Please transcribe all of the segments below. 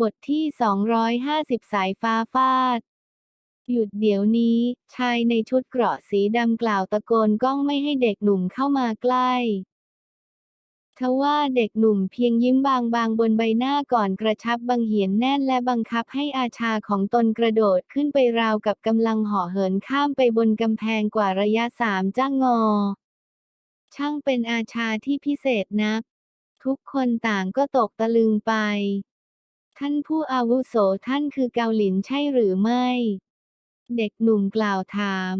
บทที่ 250 สายฟ้าฟาด หยุดเดี๋ยวนี้ ชายในชุดเกราะสีดำกล่าวตะโกนก้องไม่ให้เด็กหนุ่มเข้ามาใกล้ทว่าเด็กหนุ่มเพียงยิ้มบางๆบนใบหน้าก่อนกระชับบังเหียนแน่นและบังคับให้อาชาของตนกระโดดขึ้นไปราวกับกำลังห่อเหินข้ามไปบนกำแพงกว่าระยะสามจ้างงอ ช่างเป็นอาชาที่พิเศษนัก ทุกคนต่างก็ตกตะลึงไป ท่านผู้อาวุโสท่านคือเกาหลินใช่หรือไม่ เด็กหนุ่มกล่าวถาม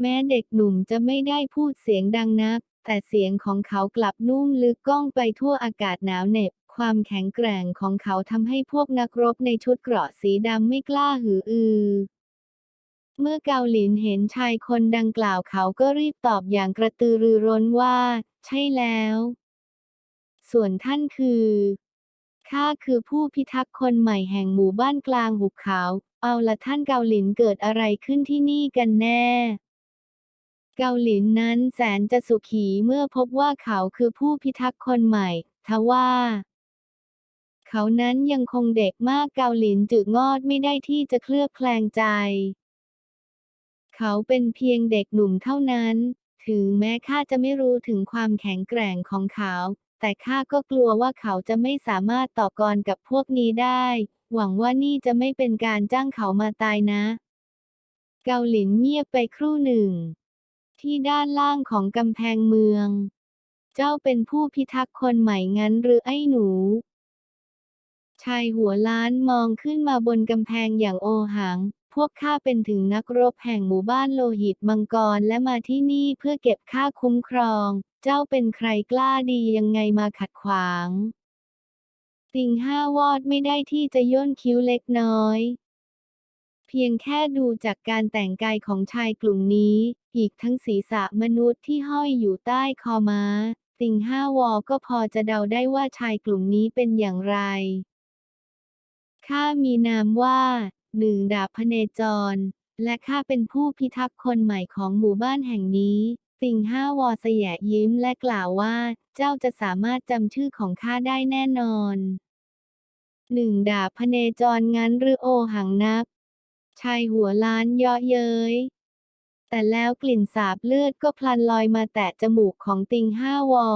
แม้เด็กหนุ่มจะไม่ได้พูดเสียงดังนัก แต่เสียงของเขากลับนุ่มลึกก้องไปทั่วอากาศหนาวเหน็บ ความแข็งแกร่งของเขาทำให้พวกนักรบในชุดเกราะสีดำไม่กล้าหืออือ เมื่อเกาหลินเห็นชายคนดังกล่าวเขาก็รีบตอบอย่างกระตือรือร้นว่า ใช่แล้ว ส่วนท่านคือ ข้าคือผู้พิทักษ์คนใหม่แห่งหมู่บ้านกลางหุบเขา เอาละท่านเกาหลินเกิดอะไรขึ้นที่นี่กันแน่ เกาหลินนั้นแสนจะสุขีเมื่อพบว่าเขาคือผู้พิทักษ์คนใหม่ ทว่า เขานั้นยังคงเด็กมากเกาหลินจึกงอดไม่ได้ที่จะเคลือบแคลงใจ เขาเป็นเพียงเด็กหนุ่มเท่านั้น ถึงแม้ข้าจะไม่รู้ถึงความแข็งแกร่งของเขา แต่ข้าก็กลัวว่าเขาจะไม่สามารถต่อกรกับพวกนี้ได้ หวังว่านี่จะไม่เป็นการจ้างเขามาตายนะ เกาหลินเงียบไปครู่หนึ่ง ที่ด้านล่างของกำแพงเมือง เจ้าเป็นผู้พิทักษ์คนใหม่งั้นหรือไอ้หนู ชายหัวล้านมองขึ้นมาบนกำแพงอย่างโอหัง พวกข้าเป็นถึงนักรบแห่งหมู่บ้านโลหิตมังกรและมาที่นี่เพื่อเก็บค่าคุ้มครอง เจ้าเป็นใครกล้าดียังไงมาขัดขวาง ติงห้าวอดไม่ได้ที่จะย่นคิ้วเล็กน้อย เพียงแค่ดูจากการแต่งกายของชายกลุ่มนี้ อีกทั้งศีรษะมนุษย์ที่ห้อยอยู่ใต้คอม้า ติงห้าวอก็พอจะเดาได้ว่าชายกลุ่มนี้เป็นอย่างไร ข้ามีนามว่าหนึ่งดาบพเนจร และข้าเป็นผู้พิทักษ์คนใหม่ของหมู่บ้านแห่งนี้ ติงห้าวอสยะยิ้มและกล่าวว่า เจ้าจะสามารถจำชื่อของข้าได้แน่นอนหนึ่งดาบพเนจรงั้นหรือโอหังนัก ชายหัวล้านเยาะเย้ย แต่แล้วกลิ่นสาบเลือดก็พลันลอยมาแตะจมูกของติงห้าวอ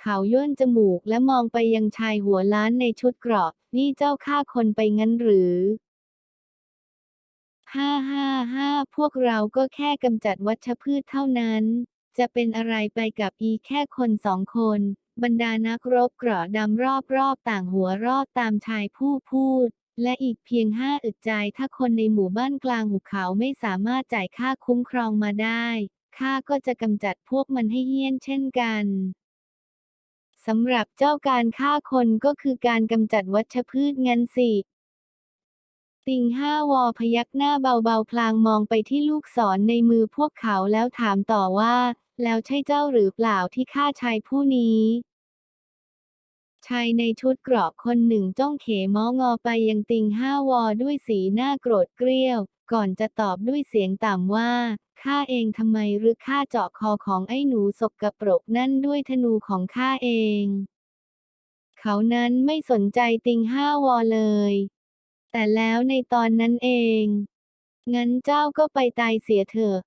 เขาย่นจมูกและมองไปยังชายหัวล้านในชุดเกราะ นี่เจ้าฆ่าคนไปงั้นหรือห้าห้าห้าพวกเราก็แค่กำจัดวัชพืชเท่านั้น จะเป็นอะไรไปกับอีแค่คนสองคน บรรดานักรบเกราะดำรอบๆต่างหัวรอบตามชายผู้พูด และอีกเพียงห้าอึดใจถ้าคนในหมู่บ้านกลางหุบเขาไม่สามารถจ่ายค่าคุ้มครองมาได้ข้าก็จะกำจัดพวกมันให้เฮี้ยนเช่นกันสำหรับเจ้าการฆ่าคนก็คือการกำจัดวัชพืชงั้นสิ ติงห้าวอพยักหน้าเบาๆ พลางมองไปที่ลูกศรในมือพวกเขาแล้วถามต่อว่า แล้วใช่เจ้าหรือเปล่าที่ฆ่าชายผู้นี้ชายในชุดเกราะคนหนึ่งจ้องเขมองอไปยังติงห้าวอด้วยสีหน้าโกรธเกรี้ยว ก่อนจะตอบด้วยเสียงต่ำว่าข้าเองทำไมหรือข้าเจาะคอของไอ้หนูสกกระปรกนั่นด้วยธนูของข้าเอง เขานั้นไม่สนใจติงห้าวอเลย แต่แล้วในตอนนั้นเอง งั้นเจ้าก็ไปตายเสียเถอะ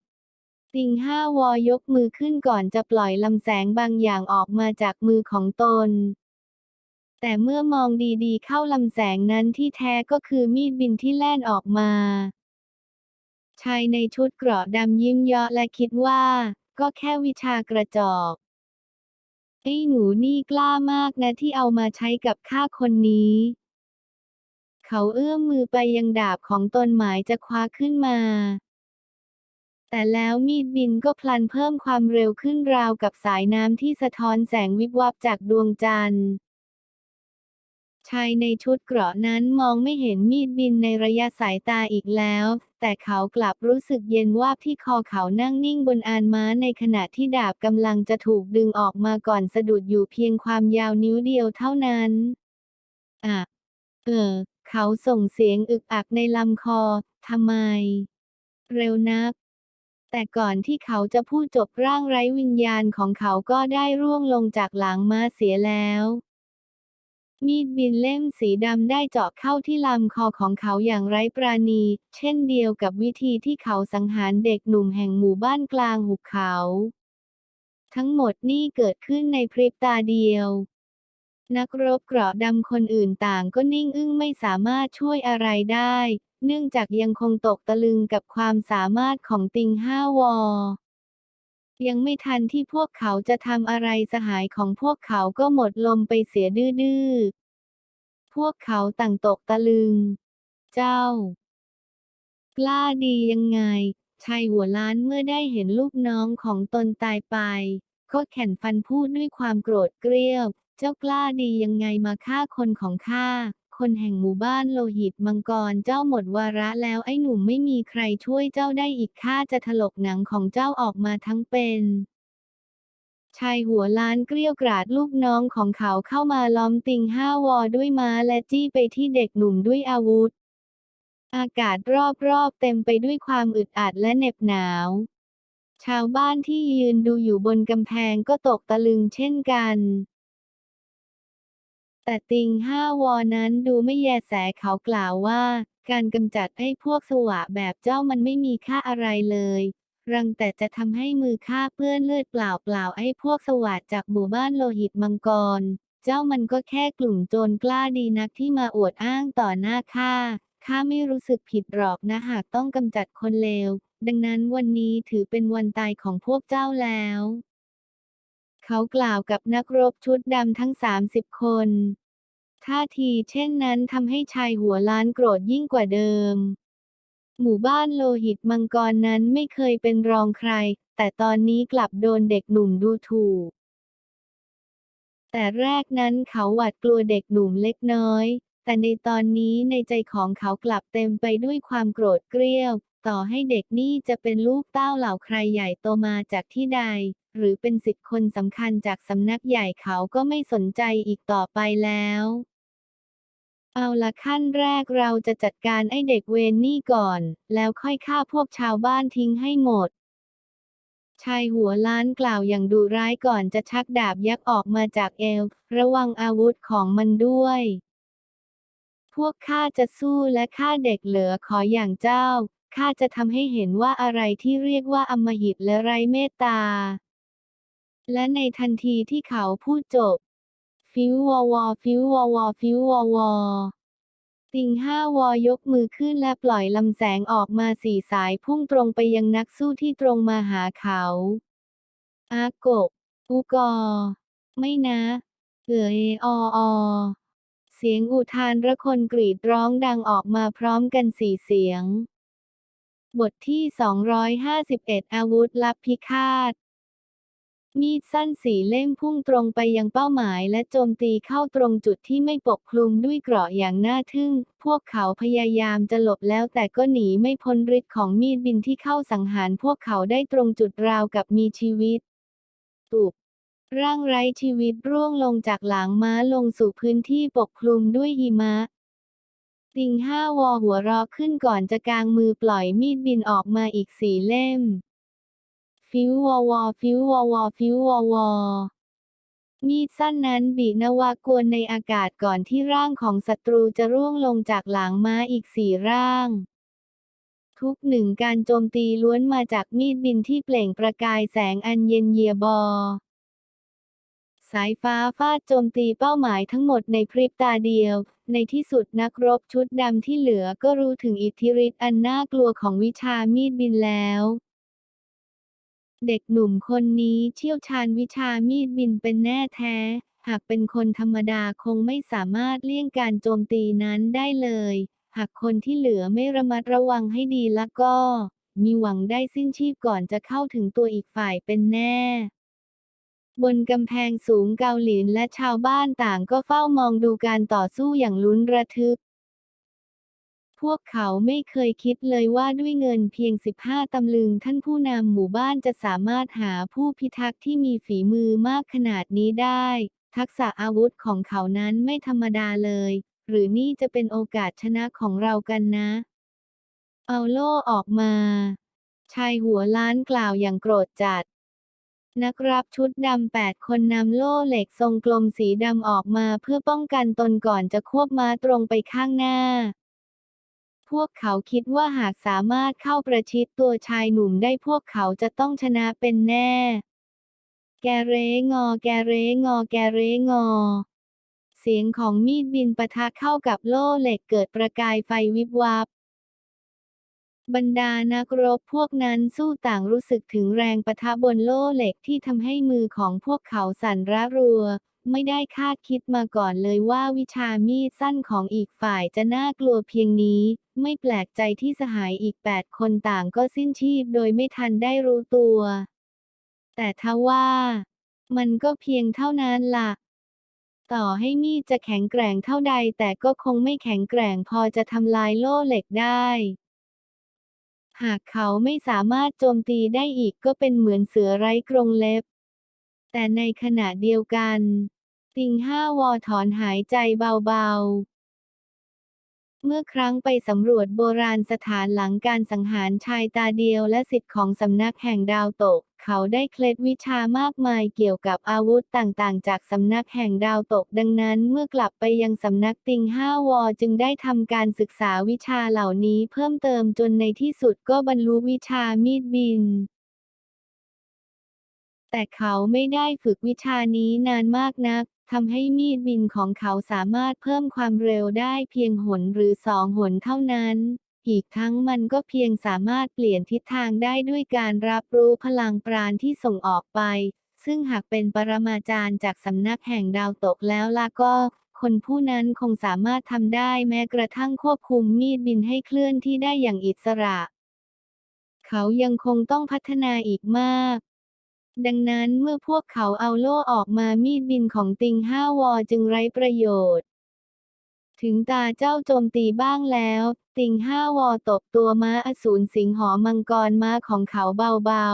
ติงห้าวอยกมือขึ้นก่อนจะปล่อยลำแสงบางอย่างออกมาจากมือของตน แต่เมื่อมองดีๆ เข้าลำแสงนั้นที่แท้ก็คือมีดบินที่แล่นออกมา ชายในชุดเกราะดำยิ้มเยาะและคิดว่า ก็แค่วิชากระจอกไอ้หนูนี่กล้ามากนะที่เอามาใช้กับข้าคนนี้ เขาเอื้อมมือไปยังดาบของตนหมายจะคว้าขึ้นมา แต่แล้วมีดบินก็พลันเพิ่มความเร็วขึ้นราวกับสายน้ำที่สะท้อนแสงวิบวับจากดวงจันทร์ชายในชุดเกราะนั้นมองไม่เห็นมีดบินในระยะสายตาอีกแล้ว แต่เขากลับรู้สึกเย็นวาบที่คอเขานั่งนิ่งบนอานม้าในขณะที่ดาบกำลังจะถูกดึงออกมาก่อนสะดุดอยู่เพียงความยาวนิ้วเดียวเท่านั้น อะ เออ เขาส่งเสียงอึกอักในลำคอ ทำไม เร็วนัก แต่ก่อนที่เขาจะพูดจบร่างไร้วิญญาณของเขาก็ได้ร่วงลงจากหลังม้าเสียแล้ว มีดบินเล่มสีดำได้เจาะเข้าที่ลำคอของเขาอย่างไร้ปราณี เช่นเดียวกับวิธีที่เขาสังหารเด็กหนุ่มแห่งหมู่บ้านกลางหุบเขา ทั้งหมดนี่เกิดขึ้นในพริบตาเดียว นักรบเกราะดำคนอื่นต่างก็นิ่งอึ้งไม่สามารถช่วยอะไรได้ เนื่องจากยังคงตกตะลึงกับความสามารถของติงห้าวอ ยังไม่ทันที่พวกเขาจะทำอะไรสหายของพวกเขาก็หมดลมไปเสียดื้อๆ พวกเขาต่างตกตะลึง เจ้า กล้าดียังไง ชายหัวล้านเมื่อได้เห็นลูกน้องของตนตายไป ก็แข่นฟันพูดด้วยความโกรธเกรี้ยว เจ้ากล้าดียังไงมาฆ่าคนของข้า คนแห่งหมู่บ้านโลหิตมังกรเจ้าหมดวาระแล้วไอ้หนุ่มไม่มีใครช่วยเจ้าได้อีกข้าจะถลกหนังของเจ้าออกมาทั้งเป็นชายหัวล้านเกลี้ยวกราดลูกน้องของเขาเข้ามาล้อมติงห้าวอด้วยม้าและจี้ไปที่เด็กหนุ่มด้วยอาวุธ อากาศรอบๆเต็มไปด้วยความอึดอัดและเหน็บหนาว ชาวบ้านที่ยืนดูอยู่บนกำแพงก็ตกตะลึงเช่นกัน แต่ติงห้าวอนั้นดูไม่แยแสเขากล่าวว่า การกำจัดไอ้พวกสวะแบบเจ้ามันไม่มีค่าอะไรเลยรังแต่จะทำให้มือข้าเปื้อนเลือดเปล่าเปล่าๆไอ้พวกสวัสดจากหมู่บ้านโลหิตมังกร เจ้ามันก็แค่กลุ่มโจรกล้าดีนักที่มาอวดอ้างต่อหน้าข้า ข้าไม่รู้สึกผิดหรอกนะหากต้องกำจัดคนเลว ดังนั้นวันนี้ถือเป็นวันตายของพวกเจ้าแล้ว เขากล่าวกับนักรบชุดดำทั้ง 30 คน ท่าทีเช่นนั้นทำให้ชายหัวล้านโกรธยิ่งกว่าเดิม หมู่บ้านโลหิตมังกรนั้นไม่เคยเป็นรองใคร แต่ตอนนี้กลับโดนเด็กหนุ่มดูถูก แต่แรกนั้นเขาหวาดกลัวเด็กหนุ่มเล็กน้อย แต่ในตอนนี้ในใจของเขากลับเต็มไปด้วยความโกรธเกรี้ยว ต่อให้เด็กนี่จะเป็นลูกเต้าเหล่าใครใหญ่โตมาจากที่ใด หรือเป็นสิทธิ์คนสำคัญจากสำนักใหญ่เขาก็ไม่สนใจอีกต่อไปแล้ว เอาละขั้นแรกเราจะจัดการไอ้เด็กเวนนี่ก่อน แล้วค่อยฆ่าพวกชาวบ้านทิ้งให้หมดชายหัวล้านกล่าวอย่างดุร้ายก่อนจะชักดาบยักษ์ออกมาจากเอว ระวังอาวุธของมันด้วย พวกข้าจะสู้และฆ่าเด็กเหลือขออย่างเจ้า ข้าจะทำให้เห็นว่าอะไรที่เรียกว่าอมหิตและไร้เมตตา และในทันทีที่เขาพูดจบ ฟิววอวอฟิววอวอฟิววอวอติงห้าวอยกมือขึ้นและปล่อยลำแสงออกมาสี่สายพุ่งตรงไปยังนักสู้ที่ตรงมาหาเขา อาโกอุกอ ไม่นะเอ๋ยอออเสียงอุทานระคนกรีดร้องดังออกมาพร้อมกันสี่เสียง บทที่ 251 อาวุธลับพิฆาต มีดสั้นสีเล่มพุ่งตรงไปยังเป้าหมายและโจมตีเข้าตรงจุดที่ไม่ปกคลุมด้วยเกราะอย่างน่าทึ่ง พวกเขาพยายามจะหลบแล้วแต่ก็หนีไม่พ้นฤทธิ์ของมีดบินที่เข้าสังหารพวกเขาได้ตรงจุดราวกับมีชีวิต ตุบร่างไร้ชีวิตร่วงลงจากหลังม้าลงสู่พื้นที่ปกคลุมด้วยหิมะติงห้าวอหัวราะขึ้นก่อนจะกางมือปล่อยมีดบินออกมาอีกสีเล่ม ฟิววอวอฟิววอวอฟิววอวอมีดสั้นนั้นบีนวากวนในอากาศก่อนที่ร่างของศัตรูจะร่วงลงจากหลังม้าอีกสี่ร่าง ทุกหนึ่งการโจมตีล้วนมาจากมีดบินที่เปล่งประกายแสงอันเย็นเยียบอ สายฟ้าฟาดโจมตีเป้าหมายทั้งหมดในพริบตาเดียว ในที่สุดนักรบชุดดำที่เหลือก็รู้ถึงอิทธิฤทธิ์อันน่ากลัวของวิชามีดบินแล้ว เด็กหนุ่มคนนี้เชี่ยวชาญวิชามีดบินเป็นแน่แท้ หากเป็นคนธรรมดาคงไม่สามารถเลี่ยงการโจมตีนั้นได้เลย หากคนที่เหลือไม่ระมัดระวังให้ดีแล้วก็ มีหวังได้สิ้นชีพก่อนจะเข้าถึงตัวอีกฝ่ายเป็นแน่ บนกำแพงสูงเกาหลินและชาวบ้านต่างก็เฝ้ามองดูการต่อสู้อย่างลุ้นระทึก พวกเขาไม่เคยคิดเลยว่าด้วยเงินเพียง 15 ตำลึงท่านผู้นำหมู่บ้านจะสามารถหาผู้พิทักษ์ที่มีฝีมือมากขนาดนี้ได้ ทักษะอาวุธของเขานั้นไม่ธรรมดาเลย หรือนี่จะเป็นโอกาสชนะของเรากันนะ เอาโล่ออกมา ชายหัวล้านกล่าวอย่างโกรธจัด นักรับชุดดำแปดคนนำโล่เหล็กทรงกลมสีดำออกมาเพื่อป้องกันตนก่อนจะควบม้าตรงไปข้างหน้า พวกเขาคิดว่าหากสามารถเข้าประชิดตัวชายหนุ่มได้พวกเขาจะต้องชนะเป็นแน่ แกเรงอ แกเรงอ แกเรงอ เสียงของมีดบินปะทะเข้ากับโล่เหล็กเกิดประกายไฟวิบวับบรรดานักรบพวกนั้นสู้ต่างรู้สึกถึงแรงปะทะบนโล่เหล็กที่ทำให้มือของพวกเขาสั่นระรัว ไม่ได้คาดคิดมาก่อนเลยว่าวิชามีดสั้นของอีกฝ่ายจะน่ากลัวเพียงนี้ ไม่แปลกใจที่สหายอีกแปดคนต่างก็สิ้นชีพโดยไม่ทันได้รู้ตัว แต่ทว่า มันก็เพียงเท่านั้นล่ะ ต่อให้มีดจะแข็งแกร่งเท่าใดแต่ก็คงไม่แข็งแกร่งพอจะทำลายโล่เหล็กได้หากเขาไม่สามารถโจมตีได้อีกก็เป็นเหมือนเสือไร้กรงเล็บ แต่ในขณะเดียวกัน ติงห้าวอถอนหายใจเบาๆ เมื่อครั้งไปสำรวจโบราณสถานหลังการสังหารชายตาเดียวและสิทธิ์ของสำนักแห่งดาวตก เขาได้เคล็ดวิชามากมายเกี่ยวกับอาวุธต่างๆ จากสำนักแห่งดาวตก ดังนั้นเมื่อกลับไปยังสำนักติงห้าวอจึงได้ทำการศึกษาวิชาเหล่านี้เพิ่มเติมจนในที่สุดก็บรรลุวิชามีดบินแต่เขาไม่ได้ฝึกวิชานี้นานมากนัก ทำให้มีดบินของเขาสามารถเพิ่มความเร็วได้เพียงหนหรือสองหนเท่านั้น อีกทั้งมันก็เพียงสามารถเปลี่ยนทิศทางได้ด้วยการรับรู้พลังปราณที่ส่งออกไป ซึ่งหากเป็นปรมาจารย์จากสำนักแห่งดาวตกแล้วล่ะก็ คนผู้นั้นคงสามารถทำได้แม้กระทั่งควบคุมมีดบินให้เคลื่อนที่ได้อย่างอิสระ เขายังคงต้องพัฒนาอีกมาก ดังนั้นเมื่อพวกเขาเอาโล่ออกมามีดบินของติงห้าวอจึงไร้ประโยชน์ ถึงตาเจ้าโจมตีบ้างแล้ว ติงห้าวอตบตัวม้าอสูรสิงหอมังกรม้าของเขาเบา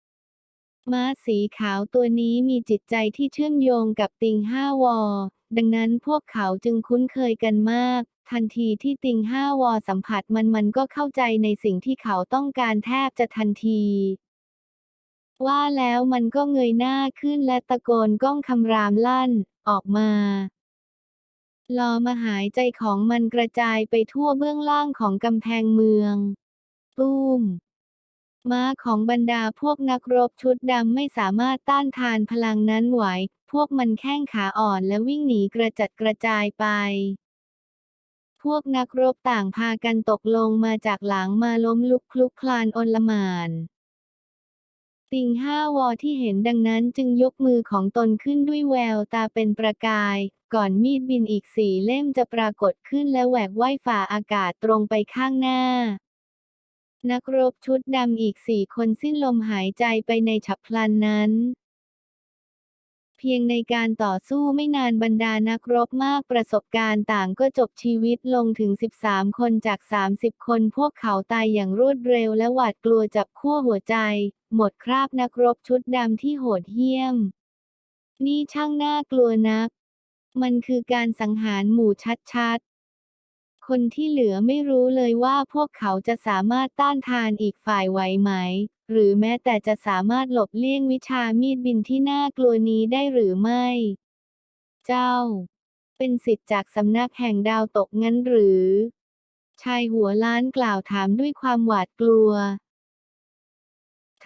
ๆ ม้าสีขาวตัวนี้มีจิตใจที่เชื่อมโยงกับติงห้าวอ ดังนั้นพวกเขาจึงคุ้นเคยกันมากทันทีที่ติงห้าวอสัมผัสมันมันก็เข้าใจในสิ่งที่เขาต้องการแทบจะทันที ว่าแล้วมันก็เงยหน้าขึ้นและตะโกนก้องคำรามลั่น ออกมาลอมาหายใจของมันกระจายไปทั่วเบื้องล่างของกำแพงเมืองตุ้มม้าของบรรดาพวกนักรบชุดดำไม่สามารถต้านทานพลังนั้นไหว พวกมันแข้งขาอ่อนและวิ่งหนีกระจัดกระจายไป พวกนักรบต่างพากันตกลงมาจากหลังมาล้มลุกคลุกคลานอนลหม่าน ติงห้าวอที่เห็นดังนั้นจึงยกมือของตนขึ้นด้วยแววตาเป็นประกาย ก่อนมีดบินอีกสี่เล่มจะปรากฏขึ้นและแหวกว่ายฝ่าอากาศตรงไปข้างหน้า นักรบชุดดำอีกสี่คนสิ้นลมหายใจไปในฉับพลันนั้นเพียงในการต่อสู้ไม่นานบรรดานักรบมากประสบการณ์ต่างก็จบชีวิตลงถึง 13 คนจาก 30 คนพวกเขาตายอย่างรวดเร็วและหวาดกลัวจับขั้วหัวใจ หมดคราบนักรบชุดดำที่โหดเหี้ยม นี่ช่างน่ากลัวนัก มันคือการสังหารหมู่ชัดๆ คนที่เหลือไม่รู้เลยว่าพวกเขาจะสามารถต้านทานอีกฝ่ายไหวไหม หรือแม้แต่จะสามารถหลบเลี่ยงวิชามีดบินที่น่ากลัวนี้ได้หรือไม่ เจ้า เป็นสิทธิ์จากสำนักแห่งดาวตกงั้นหรือ ชายหัวล้านกล่าวถามด้วยความหวาดกลัว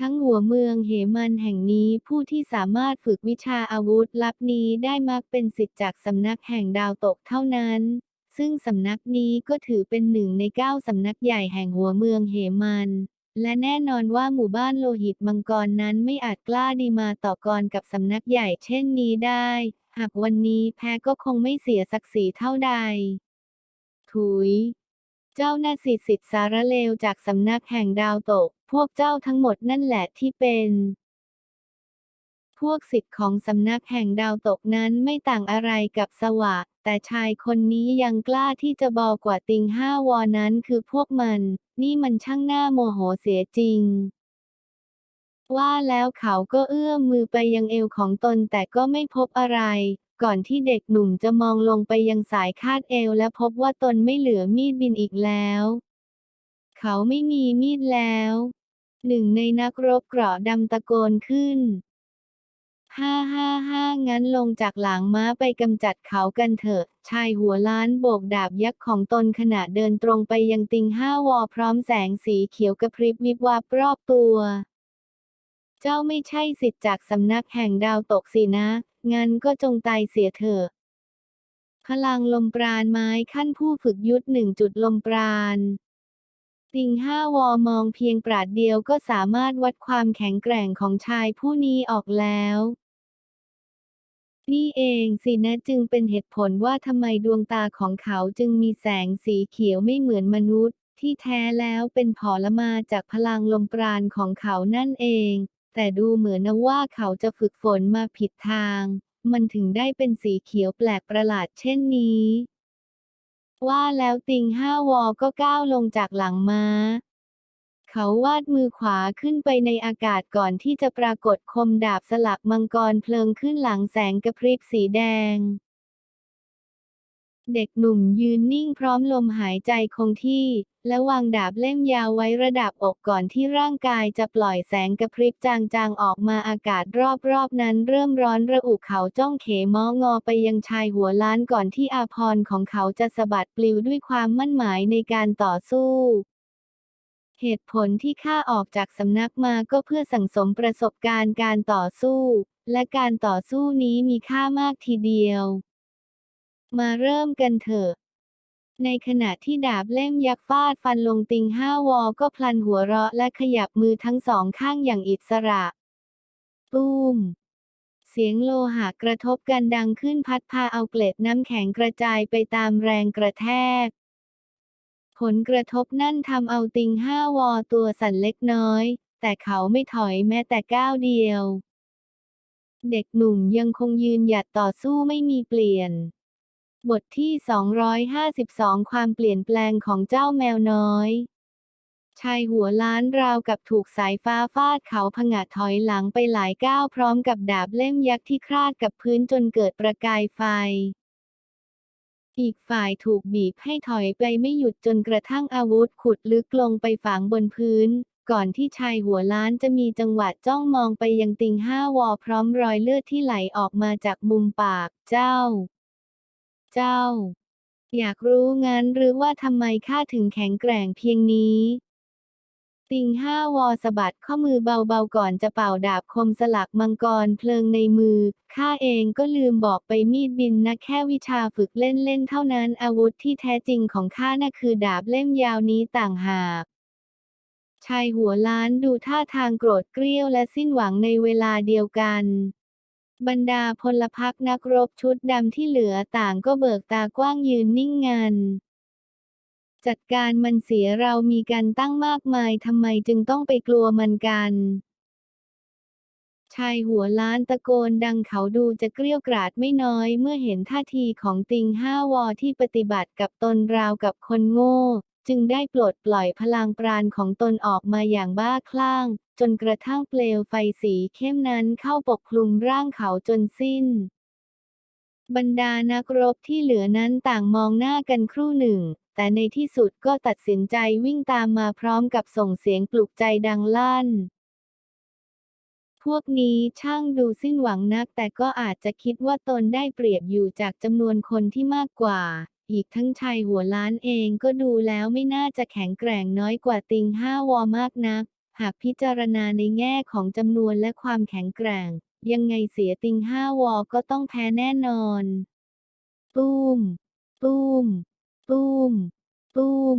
ทั้งหัวเมืองเหมันแห่งนี้ผู้ที่สามารถฝึกวิชาอาวุธลับนี้ได้มักเป็นสิทธิ์จากสำนักแห่งดาวตกเท่านั้น ซึ่งสำนักนี้ก็ถือเป็นหนึ่งในเก้าสำนักใหญ่แห่งหัวเมืองเหมัน และแน่นอนว่าหมู่บ้านโลหิตมังกรนั้นไม่อาจกล้าดีมาต่อกรกับสำนักใหญ่เช่นนี้ได้ หากวันนี้แพ้ก็คงไม่เสียศักดิ์ศรีเท่าใด ถุย เจ้าหน่าสิสิทธิ์สารเลวจากสำนักแห่งดาวตก วกเจ้าทั้งหมดนั่นแหละที่เป็น พวกสิทธิ์ของสำนักแห่งดาวตกนั้นไม่ต่างอะไรกับสวะ แต่ชายคนนี้ยังกล้าที่จะบอกกว่าติงห้าวอนั้นคือพวกมัน นี่มันช่างหน่าโมโหเสียจริงว่าแล้วเขาก็เอื้อมมือไปยังเอวของตนแต่ก็ไม่พบอะไร ก่อนที่เด็กหนุ่มจะมองลงไปยังสายคาดเอวและพบว่าตนไม่เหลือมีดบินอีกแล้ว เขาไม่มีมีดแล้ว หนึ่งในนักรบเกราะดำตะโกนขึ้นห้าห้าห้างั้นลงจากหลังม้าไปกำจัดเขากันเถอะ ชายหัวล้านโบกดาบยักษ์ของตนขณะเดินตรงไปยังติงห้าวอพร้อมแสงสีเขียวกระพริบวิบวับรอบตัว เจ้าไม่ใช่สิทธิ์จากสำนักแห่งดาวตกสินะ งั้นก็จงตายเสียเถอะ พลังลมปราณไม้ขั้นผู้ฝึกยุทธหนึ่งจุดลมปราณ ติงห้าวอมองเพียงปราดเดียวก็สามารถวัดความแข็งแกร่งของชายผู้นี้ออกแล้วนี่เองสินะจึงเป็นเหตุผลว่าทำไมดวงตาของเขาจึงมีแสงสีเขียวไม่เหมือนมนุษย์ ที่แท้แล้วเป็นผลมาจากพลังลมปราณของเขานั่นเอง แต่ดูเหมือนนะว่าเขาจะฝึกฝนมาผิดทาง มันถึงได้เป็นสีเขียวแปลกประหลาดเช่นนี้ ว่าแล้วติงห้าวอก็ก้าวลงจากหลังม้า เขาวาดมือขวาขึ้นไปในอากาศก่อนที่จะปรากฏคมดาบสลักมังกรเพลิงขึ้นหลังแสงกระพริบสีแดง เด็กหนุ่มยืนนิ่งพร้อมลมหายใจคงที่ และวางดาบเล่มยาวไว้ระดับอกก่อนที่ร่างกายจะปล่อยแสงกระพริบจางๆออกมาอากาศรอบๆนั้นเริ่มร้อนระอุเขาจ้องเขมองอไปยังชายหัวล้านก่อนที่อาพรของเขาจะสะบัดปลิวด้วยความมั่นหมายในการต่อสู้เหตุผลที่ข้าออกจากสำนักมาก็เพื่อสั่งสมประสบการณ์การต่อสู้ และการต่อสู้นี้มีค่ามากทีเดียว มาเริ่มกันเถอะ ในขณะที่ดาบเล่มยักษ์ฟาดฟันลงติงห้าวอก็พลันหัวเราะและขยับมือทั้งสองข้างอย่างอิสระตูมเสียงโลหะกระทบกันดังขึ้นพัดพาเอาเกล็ดน้ำแข็งกระจายไปตามแรงกระแทก ผลกระทบนั่นทำเอาติงห้าวอตัวสั่นเล็กน้อย แต่เขาไม่ถอยแม้แต่ก้าวเดียว เด็กหนุ่มยังคงยืนหยัดต่อสู้ไม่มีเปลี่ยน บทที่ 252 ความเปลี่ยนแปลงของเจ้าแมวน้อย ชายหัวล้านราวกับถูกสายฟ้าฟาดเขาผงะถอยหลังไปหลายก้าวพร้อมกับดาบเล่มยักษ์ที่คราดกับพื้นจนเกิดประกายไฟ อีกฝ่ายถูกบีบให้ถอยไปไม่หยุดจนกระทั่งอาวุธขุดลึกลงไปฝังบนพื้น ก่อนที่ชายหัวล้านจะมีจังหวะจ้องมองไปยังติงห้าวอพร้อมรอยเลือดที่ไหลออกมาจากมุมปากเจ้า เจ้า อยากรู้งั้นหรือว่าทำไมข้าถึงแข็งแกร่งเพียงนี้ ติงห้าวอสะบัดข้อมือเบาๆก่อนจะเป่าดาบคมสลักมังกรเพลิงในมือ ข้าเองก็ลืมบอกไปมีดบินนะแค่วิชาฝึกเล่นๆเท่านั้นอาวุธที่แท้จริงของข้าน่ะคือดาบเล่มยาวนี้ต่างหากชายหัวล้านดูท่าทางโกรธเกรี้ยวและสิ้นหวังในเวลาเดียวกัน บรรดาพลพรรคนักรบชุดดำที่เหลือต่างก็เบิกตากว้างยืนนิ่งงัน จัดการมันเสียเรามีกันตั้งมากมายทำไมจึงต้องไปกลัวมันกันชายหัวล้านตะโกนดังเขาดูจะเกรี้ยวกราดไม่น้อยเมื่อเห็นท่าทีของติงห้าวอที่ปฏิบัติกับตนราวกับคนโง่ จึงได้ปลดปล่อยพลังปราณของตนออกมาอย่างบ้าคลั่ง จนกระทั่งเปลวไฟสีเข้มนั้นเข้าปกคลุมร่างเขาจนสิ้น บรรดานักรบที่เหลือนั้นต่างมองหน้ากันครู่หนึ่ง แต่ในที่สุดก็ตัดสินใจวิ่งตามมาพร้อมกับส่งเสียงปลุกใจดังลั่นพวกนี้ช่างดูสิ้นหวังนักแต่ก็อาจจะคิดว่าตนได้เปรียบอยู่จากจำนวนคนที่มากกว่า อีกทั้งชายหัวล้านเองก็ดูแล้วไม่น่าจะแข็งแกร่งน้อยกว่าติงห้าวอมากนัก หากพิจารณาในแง่ของจำนวนและความแข็งแกร่ง ยังไงเสียติงห้าวอก็ต้องแพ้แน่นอนตุ้มตุ้มตุ้มตุ้ม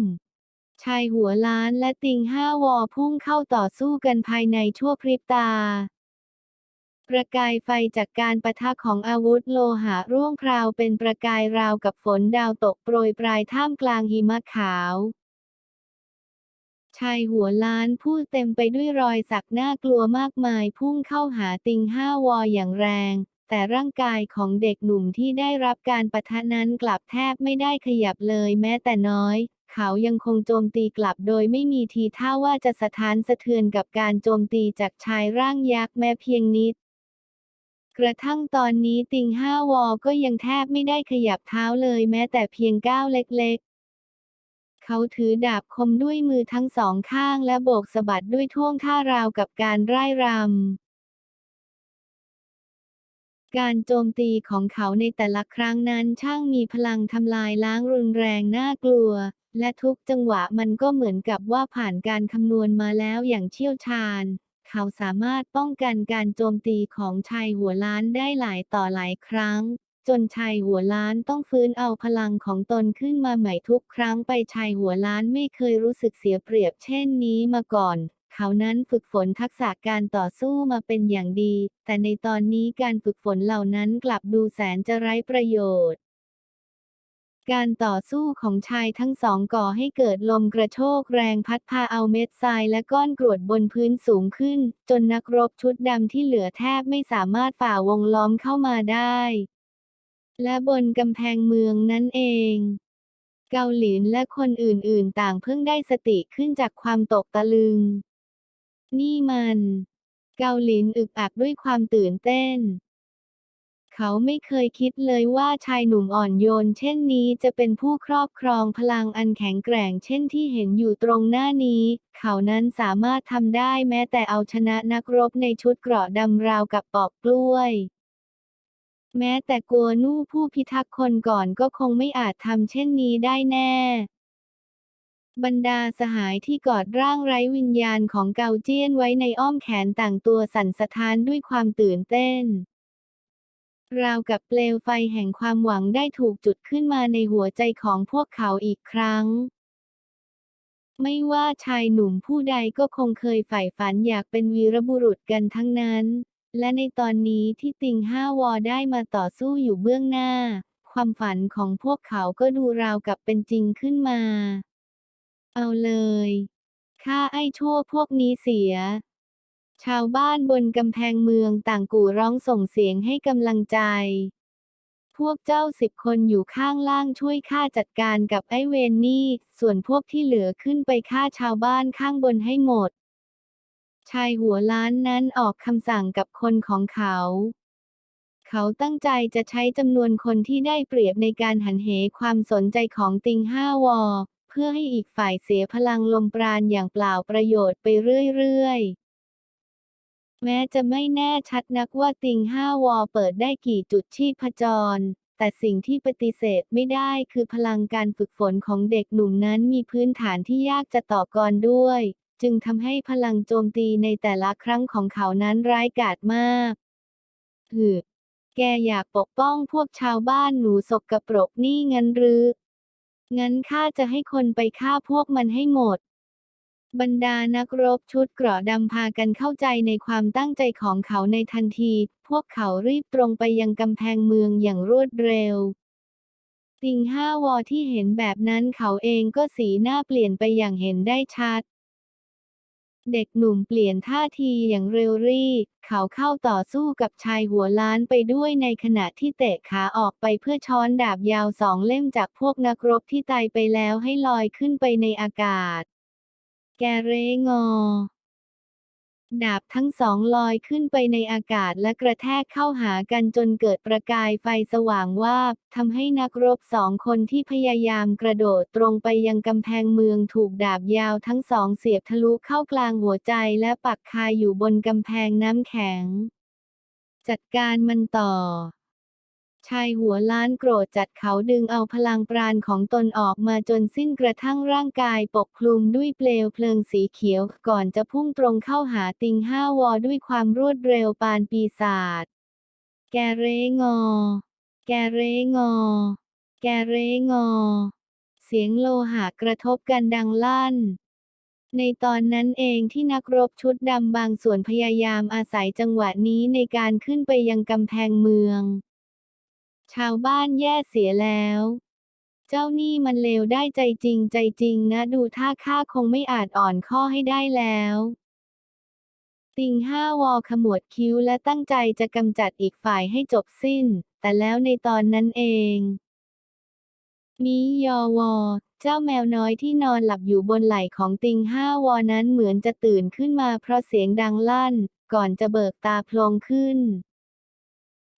ชายหัวล้านและติงห้าวอพุ่งเข้าต่อสู้กันภายในชั่วพริบตา ประกายไฟจากการปะทะของอาวุธโลหะร่วงพราวเป็นประกายราวกับฝนดาวตกโปรยปลายท่ามกลางหิมะขาว ชายหัวล้านผู้เต็มไปด้วยรอยสักน่ากลัวมากมายพุ่งเข้าหาติงห้าวออย่างแรง แต่ร่างกายของเด็กหนุ่มที่ได้รับการปะทะนั้นกลับแทบไม่ได้ขยับเลยแม้แต่น้อย เขายังคงโจมตีกลับโดยไม่มีทีท่าว่าจะสะท้านสะเทือนกับการโจมตีจากชายร่างยักษ์แม้เพียงนิด กระทั่งตอนนี้ติงห้าวอก็ยังแทบไม่ได้ขยับเท้าเลยแม้แต่เพียงก้าวเล็กๆ เขาถือดาบคมด้วยมือทั้งสองข้างและโบกสะบัดด้วยท่วงท่าราวกับการร่ายรำ การโจมตีของเขาในแต่ละครั้งนั้นช่างมีพลังทำลายล้างรุนแรงน่ากลัว และทุกจังหวะมันก็เหมือนกับว่าผ่านการคำนวณมาแล้วอย่างเชี่ยวชาญ เขาสามารถป้องกันการโจมตีของชายหัวล้านได้หลายต่อหลายครั้ง จนชายหัวล้านต้องฟื้นเอาพลังของตนขึ้นมาใหม่ทุกครั้งไปชายหัวล้านไม่เคยรู้สึกเสียเปรียบเช่นนี้มาก่อนเขานั้นฝึกฝนทักษะการต่อสู้มาเป็นอย่างดี แต่ในตอนนี้การฝึกฝนเหล่านั้นกลับดูแสนจะไร้ประโยชน์ การต่อสู้ของชายทั้งสองก่อให้เกิดลมกระโชกแรงพัดพาเอาเม็ดทรายและก้อนกรวดบนพื้นสูงขึ้น จนนักรบชุดดำที่เหลือแทบไม่สามารถฝ่าวงล้อมเข้ามาได้ และบนกำแพงเมืองนั่นเอง เกาหลินและคนอื่นๆ ต่างเพิ่งได้สติขึ้นจากความตกตะลึง นี่มัน เกาหลินอึกอักด้วยความตื่นเต้น เขาไม่เคยคิดเลยว่าชายหนุ่มอ่อนโยนเช่นนี้จะเป็นผู้ครอบครองพลังอันแข็งแกร่งเช่นที่เห็นอยู่ตรงหน้านี้ เขานั้นสามารถทำได้แม้แต่เอาชนะนักรบในชุดเกราะดำราวกับปอกกล้วยแม้แต่กัวนู่ผู้พิทักษ์คนก่อนก็คงไม่อาจทำเช่นนี้ได้แน่ บรรดาสหายที่กอดร่างไร้วิญญาณของเกาเจี้ยนไว้ในอ้อมแขนต่างตัวสั่นสะท้านด้วยความตื่นเต้น ราวกับเปลวไฟแห่งความหวังได้ถูกจุดขึ้นมาในหัวใจของพวกเขาอีกครั้ง ไม่ว่าชายหนุ่มผู้ใดก็คงเคยใฝ่ฝันอยากเป็นวีรบุรุษกันทั้งนั้น และในตอนนี้ที่ติงห้าวอได้มาต่อสู้อยู่เบื้องหน้า ความฝันของพวกเขาก็ดูราวกับเป็นจริงขึ้นมา เอาเลยฆ่าไอ้ชั่วพวกนี้เสีย ชาวบ้านบนกำแพงเมืองต่างกู่ร้องส่งเสียงให้กำลังใจ พวกเจ้าสิบคนอยู่ข้างล่างช่วยข้าจัดการกับไอ้เวนนี่ ส่วนพวกที่เหลือขึ้นไปฆ่าชาวบ้านข้างบนให้หมด ชายหัวล้านนั้นออกคำสั่งกับคนของเขา เขาตั้งใจจะใช้จำนวนคนที่ได้เปรียบในการหันเหความสนใจของติงห้าวอ เพื่อให้อีกฝ่ายเสียพลังลมปราณอย่างเปล่าประโยชน์ไปเรื่อยๆ แม้จะไม่แน่ชัดนักว่าติงห้าวอเปิดได้กี่จุดชีพจร แต่สิ่งที่ปฏิเสธไม่ได้คือพลังการฝึกฝนของเด็กหนุ่มนั้นมีพื้นฐานที่ยากจะต่อกรด้วย จึงทำให้พลังโจมตีในแต่ละครั้งของเขานั้นร้ายกาจมากฮึแกอยากปกป้องพวกชาวบ้านหนูสกกระปรกนี่งั้นหรือ งั้นข้าจะให้คนไปฆ่าพวกมันให้หมด บรรดานักรบชุดเกราะดำพากันเข้าใจในความตั้งใจของเขาในทันที พวกเขารีบตรงไปยังกำแพงเมืองอย่างรวดเร็วติงห้าวอที่เห็นแบบนั้นเขาเองก็สีหน้าเปลี่ยนไปอย่างเห็นได้ชัด เด็กหนุ่มเปลี่ยนท่าทีอย่างเร็วรีเขาเข้าต่อสู้กับชายหัวล้านไปด้วยในขณะที่เตะขาออกไปเพื่อช้อนดาบยาวสองเล่มจากพวกนักรบที่ตายไปแล้วให้ลอยขึ้นไปในอากาศ แกเรงอ ดาบทั้งสองลอยขึ้นไปในอากาศและกระแทกเข้าหากันจนเกิดประกายไฟสว่างวาบทำให้นักรบสองคนที่พยายามกระโดดตรงไปยังกำแพงเมืองถูกดาบยาวทั้งสองเสียบทะลุเข้ากลางหัวใจและปักคายอยู่บนกำแพงน้ำแข็ง จัดการมันต่อ ชายหัวล้านโกรธจัดเขาดึงเอาพลังปราณของตนออกมาจนสิ้นกระทั่งร่างกายปกคลุมด้วยเปลวเพลิงสีเขียว ก่อนจะพุ่งตรงเข้าหาติงห้าวอด้วยความรวดเร็วปานปีศาจ แกเรงอ แกเรงอ แกเรงอ เสียงโลหะกระทบกันดังลั่นในตอนนั้นเองที่นักรบชุดดำบางส่วนพยายามอาศัยจังหวะนี้ในการขึ้นไปยังกำแพงเมือง ชาวบ้านแย่เสียแล้ว เจ้านี่มันเลวได้ใจจริงใจจริงนะ ดูท่าข้าคงไม่อาจอ่อนข้อให้ได้แล้วติงห้าวอขมวดคิ้วและตั้งใจจะกำจัดอีกฝ่ายให้จบสิ้น แต่แล้วในตอนนั้นเอง มียอวอ เจ้าแมวน้อยที่นอนหลับอยู่บนไหล่ของติงห้าวอนั้นเหมือนจะตื่นขึ้นมาเพราะเสียงดังลั่น ก่อนจะเบิกตาโพลงขึ้น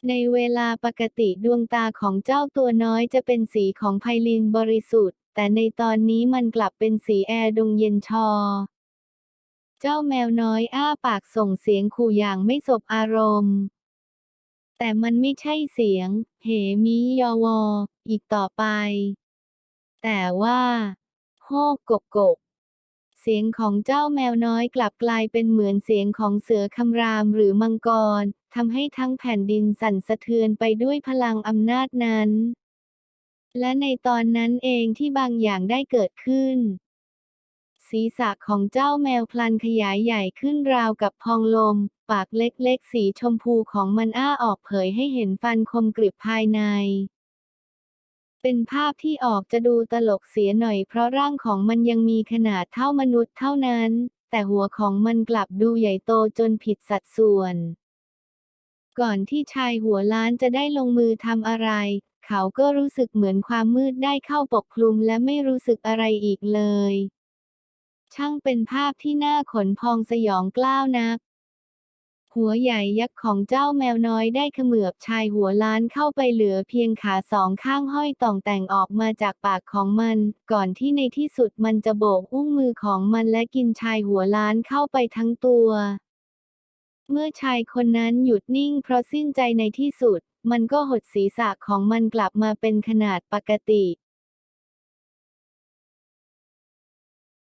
ในเวลาปกติดวงตาของเจ้าตัวน้อยจะเป็นสีของไพลินบริสุทธิ์ แต่ในตอนนี้มันกลับเป็นสีแอร์ดงเย็นชอ เจ้าแมวน้อยอ้าปากส่งเสียงขู่อย่างไม่สบอารมณ์ แต่มันไม่ใช่เสียง เหมียอวออีกต่อไป แต่ว่าโฮกกกกก สียงของเจ้าแมวน้อยกลับกลายเป็นเหมือนเสียงของเสือคำรามหรือมังกรทำให้ทั้งแผ่นดินสั่นสะเทือนไปด้วยพลังอำนาจนั้น และในตอนนั้นเองที่บางอย่างได้เกิดขึ้น ศีรษะของเจ้าแมวพลันขยายใหญ่ขึ้นราวกับพองลม ปากเล็กๆ สีชมพูของมันอ้าออกเผยให้เห็นฟันคมกริบภายใน เป็นภาพที่ออกจะดูตลกเสียหน่อยเพราะร่างของมันยังมีขนาดเท่ามนุษย์เท่านั้น แต่หัวของมันกลับดูใหญ่โตจนผิดสัดส่วน ก่อนที่ชายหัวล้านจะได้ลงมือทำอะไร เขาก็รู้สึกเหมือนความมืดได้เข้าปกคลุมและไม่รู้สึกอะไรอีกเลย ช่างเป็นภาพที่น่าขนพองสยองกล้าวนัก หัวใหญ่ยักษ์ของเจ้าแมวน้อยได้เขมือบชายหัวล้านเข้าไปเหลือเพียงขาสองข้างห้อยต่องแต่งออกมาจากปากของมัน ก่อนที่ในที่สุดมันจะโบกอุ้งมือของมันและกินชายหัวล้านเข้าไปทั้งตัว เมื่อชายคนนั้นหยุดนิ่งเพราะสิ้นใจในที่สุด มันก็หดศีรษะของมันกลับมาเป็นขนาดปกติ